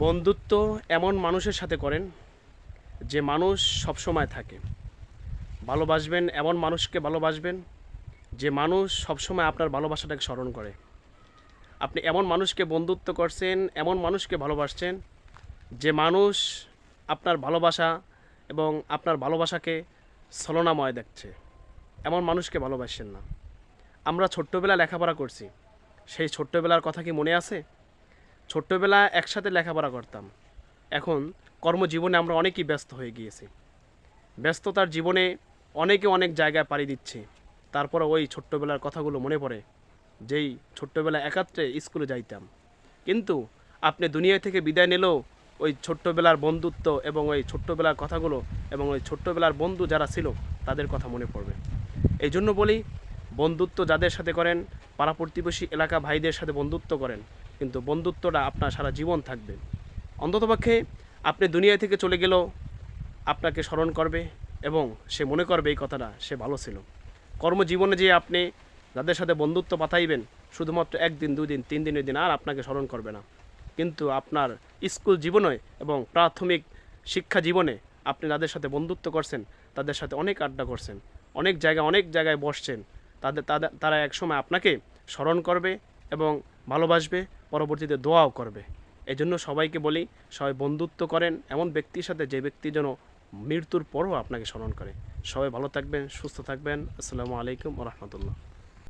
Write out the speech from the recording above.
বন্ধুত্ব এমন মানুষের সাথে করেন যে মানুষ সবসময় থাকে। ভালোবাসবেন এমন মানুষকে ভালোবাসবেন যে মানুষ সবসময় আপনার ভালোবাসাটাকে স্মরণ করে। আপনি এমন মানুষকে বন্ধুত্ব করছেন, এমন মানুষকে ভালোবাসছেন যে মানুষ আপনার ভালোবাসা এবং আপনার ভালোবাসাকে ছলনাময় দেখছে। এমন মানুষকে ভালোবাসেন না। আমরা ছোট্টবেলা লেখাপড়া করছি। সেই ছোট্টবেলার কথা কি মনে আছে? ছোট্টবেলা একসাথে লেখাপড়া করতাম। এখন কর্মজীবনে আমরা অনেকই ব্যস্ত হয়ে গিয়েছি। ব্যস্ততার জীবনে অনেকে অনেক জায়গায় পাড়ি দিচ্ছে। তারপরে ওই ছোট্টবেলার কথাগুলো মনে পড়ে, যেই ছোট্টবেলা একাত্রে স্কুলে যাইতাম। কিন্তু আপনি দুনিয়া থেকে বিদায় নিলেও ওই ছোট্টবেলার বন্ধুত্ব এবং ওই ছোট্টবেলার কথাগুলো এবং ওই ছোট্টবেলার বন্ধু যারা ছিল, তাদের কথা মনে পড়বে। এই জন্য বলি, বন্ধুত্ব যাদের সাথে করেন, পাড়া প্রতিবেশী এলাকা ভাইদের সাথে বন্ধুত্ব করেন। কিন্তু বন্ধুত্বটা আপনার সারা জীবন থাকবে। অন্ততপক্ষে আপনি দুনিয়া থেকে চলে গেলেও আপনাকে স্মরণ করবে এবং সে মনে করবে এই কথাটা, সে ভালো ছিল। কর্মজীবনে যে আপনি যাদের সাথে বন্ধুত্ব পাঠাইবেন, শুধুমাত্র একদিন দুই দিন তিন দিনের দিন আর আপনাকে স্মরণ করবে না। কিন্তু আপনার স্কুল জীবনে এবং প্রাথমিক শিক্ষা জীবনে আপনি যাদের সাথে বন্ধুত্ব করছেন, তাদের সাথে অনেক আড্ডা করছেন, অনেক জায়গায় অনেক জায়গায় বসছেন তাদের, তারা একসময় আপনাকে স্মরণ করবে এবং ভালোবাসবে, পরবর্তীতে দোয়াও করবে। এজন্য জন্য সবাইকে বলি, সবাই বন্ধুত্ব করেন, এমন ব্যক্তির সাথে যে ব্যক্তি যেন মৃত্যুর পরও আপনাকে স্মরণ করে। সবাই ভালো থাকবেন, সুস্থ থাকবেন। আসসালামু আলাইকুম রহমতুল্লাহ।